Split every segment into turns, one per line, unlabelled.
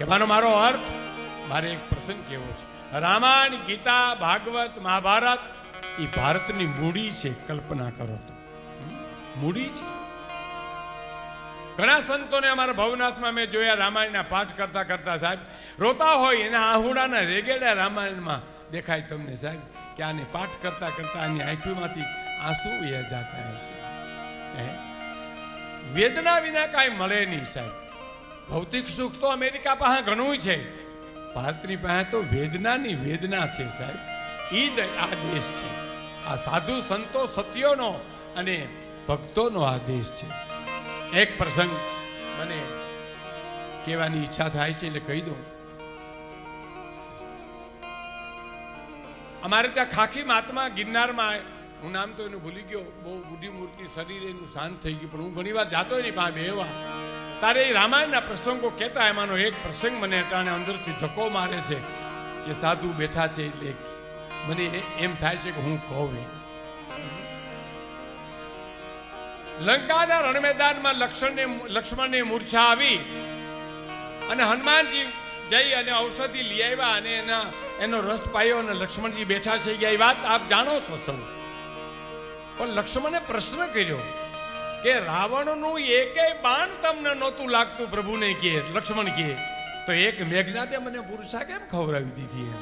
કહેવાનો મારો અર્થ? મારે એક પ્રસંગ કેવો છે. રામાયણ, ગીતા, ભાગવત, મહાભારત એ ભારતની મૂડી છે કલ્પના કરો તો. મૂડી છે? ઘણા સંતોને અમારા ભવનાથમાં મેં જોયા રામાયણના પાઠ કરતા કરતા સાહેબ, રોતા હોય એના આહુડાના રેગેડા રામાયણમાં દેખાય તમને સાહેબ, કે આને પાઠ કરતા કરતા આની આંખીમાંથી આંસુ એ જાતા હશે વેદના વિના કાંઈ મળે નહીં સાહેબ. ભૌતિક સુખ તો અમેરિકા પાસે ઘણું છે. ભારતની પાસે તો વેદનાની વેદના છે સાહેબ. ઈ આ દેશ છે. આ સાધુ સંતો સત્યોનો અને ભક્તોનો આ દેશ છે. એક પ્રસંગ મને કહેવાની ઈચ્છા થાય છે એટલે કહી દઉં. અમારે ત્યાં ખાખી મહાત્મા ગિરનારમાં, હું નામ તો એનું ભૂલી ગયો, બહુ બુઢી મૂર્તિ શરીર એનું શાંત થઈ ગયું, પણ હું ઘણી વાર જાતો એની પાસે બેહવા તારે એ રામાયણના પ્રસંગો કહેતા એમાંનો એક પ્રસંગ મને અટાણે અંદરથી ધક્કો મારે છે કે સાધુ બેઠા છે એટલે મને એમ થાય છે કે હું કહું. લંકાના રણમેદાનમાં લક્ષ્મણને લક્ષ્મણને મૂર્છા આવી અને હનુમાનજી જઈ અને ઔષધિ લઈ આવ્યા અને એના એનો રસ પાયો અને લક્ષ્મણજી બેઠા છે. ગયા એ વાત આપ જાણો છો સૌ. પણ લક્ષ્મણે પ્રશ્ન કર્યો કે રાવણનું એકેય બાણ તમને નહોતું લાગતું પ્રભુને કે, લક્ષ્મણ કે? તો એક મેઘનાથે મને પુરુષા કેમ ખવડાવી દીધી એમ?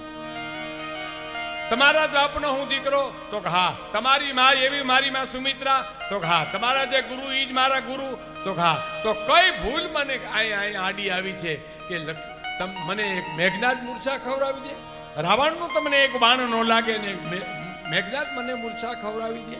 તમારા બાપનો હું દીકરો? તો કે હા, તમારી માં એવી મારી માં સુમિત્રા? તો કે હા, તમારા જે ગુરુ, ઈ જ મારા ગુરુ? તો કે હા, તો કઈ ભૂલ મને અહીં અહીં આડી આવી છે કે મને એક મેઘનાથ મૂર્છા ખવડાવી દે? રાવણનું તમને એક બાણ ન લાગે ને મેઘનાથ મને મૂર્છા ખવડાવી દે?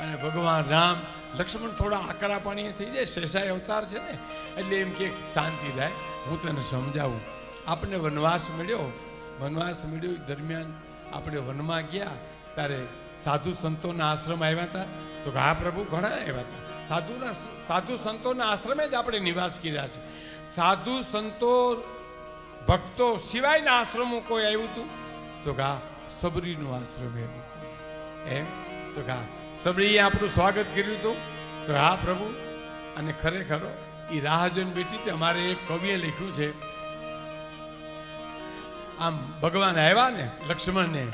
અને ભગવાન રામ લક્ષ્મણ થોડા આકરા પાણીએ થઈ જાય શેષાય અવતાર છે ને, એટલે એમ કે શાંતિ થાય હું તને સમજાવું. આપણે વનવાસ મળ્યો. વનવાસ મળ્યો દરમિયાન આપણે વનમાં ગયા, ત્યારે સાધુ સંતોના આશ્રમ આવ્યા હતા. તો હા પ્રભુ, ઘણા આવ્યા હતા. સાધુના સાધુ સંતોના આશ્રમે જ આપણે નિવાસ કર્યા છે. સાધુ સંતો, ભક્તો સિવાયના આશ્રમો કોઈ આવ્યું હતું તો હા, સબરીનું આશ્રમ હતું એમ? તો કે હા આપણું સ્વાગત કર્યું હતું. તો હા, પ્રભુ, અને ખરેખર એ રાહ જોઈને બેઠી તે અમારે એક કવિએ લખ્યું છે. આમ ભગવાન આવ્યા ને લક્ષ્મણને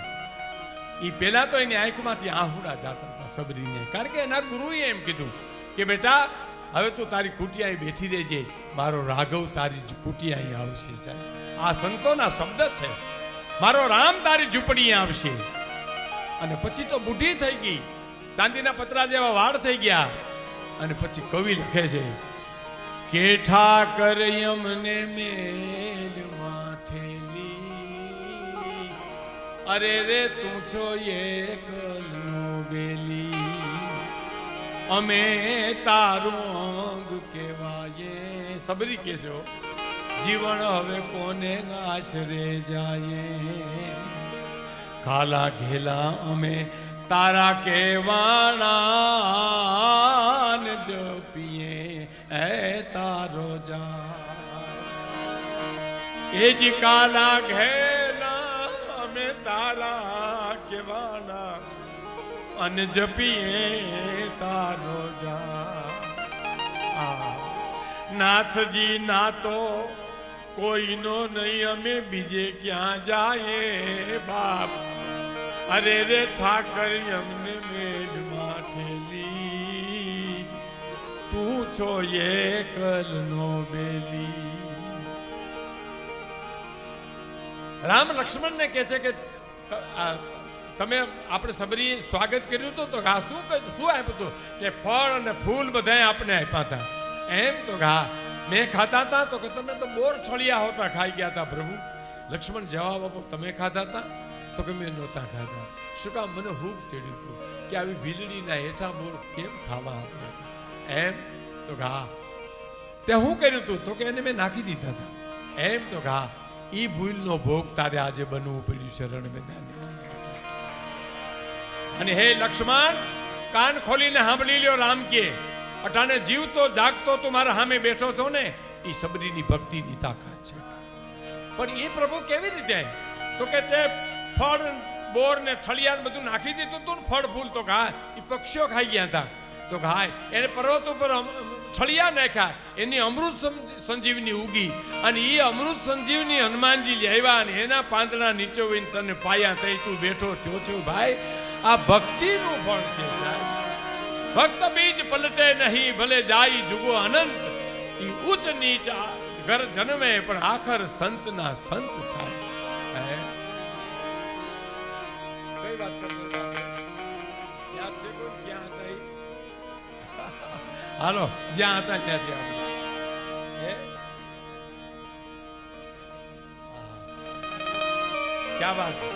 એ પહેલા તો એની આંખમાંથી આહુડા જાતા હતા સબરીને. કારણ કે એના ગુરુએ એમ કીધું કે, બેટા, હવે તું તારી કુટિયા બેઠી રહેજે. મારો રાઘવ તારી કુટિયા આવશે સાહેબ. આ સંતોના શબ્દ છે. મારો રામ તારી ઝૂંપડી આવશે. અને પછી તો બુઢી થઈ ગઈ. ચાંદીના પતરા જેવા વાળ થઈ ગયા અને પછી કવિ લખે છે, કેઠા કર યમને મેલ માથેલી અરે રે, તું છો એક બેલી અમે તારું અંગ કેવાયે સબરી કહેશો જીવન હવે કોને આશરે જાય? ખાલા ઘેલા અમે તારા કેવાણા જો જપીએ એ તારો જા એ જ કાલા ઘેલા અમે તારા કેવાણા અને જપીએ તારો જા નાથજી ના તો કોઈનો નહીં, અમે બીજે ક્યાં જાય બાપ? અરે રે ઠાકર અમને મેલ માઠેલી તું છો એકલ નો બેલી રામ લક્ષ્મણને કહે છે કે ત- આ તમે આપણે સબરી સ્વાગત કર્યું હતું તો હા શું કર્યું? શું આપ્યું હતું? કે ફળ અને ફૂલ બધાય આપણે આપ્યા હતા. એમ તો કે, હા, મેં ખાતા હતા તો કે તમે તો બોર છળિયા હોતા, ખાઈ ગયા હતા પ્રભુ. લક્ષ્મણ જવાબ આપો, તમે ખાતા હતા? તો કે મેં નહોતા ખાધા શું કામ મને હૂક ચડ્યું હતું કે આવી ભીલડીના હેઠા મોર કેમ ખાવા એમ તો ઘા. હા તે હું કર્યું હતું તો કે એને મેં નાખી દીધા હતા એમ તો ઘા. એ ભૂલનો ભોગ તારે આજે બનવું પડ્યું શરણ મેદાન. અને હે લક્ષ્મણ, કાન ખોલીને સાંભળી લ્યો રામ કે, અટાણે જીવતો જાગતો તું મારા સામે બેઠો છો ને? એ સબરીની ભક્તિની તાકાત છે. પણ એ પ્રભુ કેવી રીતે? તો કે તે ફળ, બોર ને થળિયા બધું નાખી દીધું તું ને ફળ, ફૂલ તો ઘા. એ પક્ષીઓ ખાઈ ગયા હતા તો હા એને પર્વત ઉપર ઠળિયા નાખ્યા. એની અમૃત સંજીવની ઉગી. અને એ અમૃત સંજીવની હનુમાનજી લેવા અને એના પાંદડા નીચે હોઈને તને પાયા તઈ તું બેઠો થયો છો ભાઈ. આ ભક્તિનું ફળ છે સાહેબ. ભક્ત બીજ પલટે નહીં, ભલે જાય જુગો અનંત. ઈ ઉચ્ચ નીચ ઘર જન્મે, પણ આખર સંતના સંત સાહેબ. હાલો જ્યાં હતા ત્યાં ત્યાં ક્યાં વાત?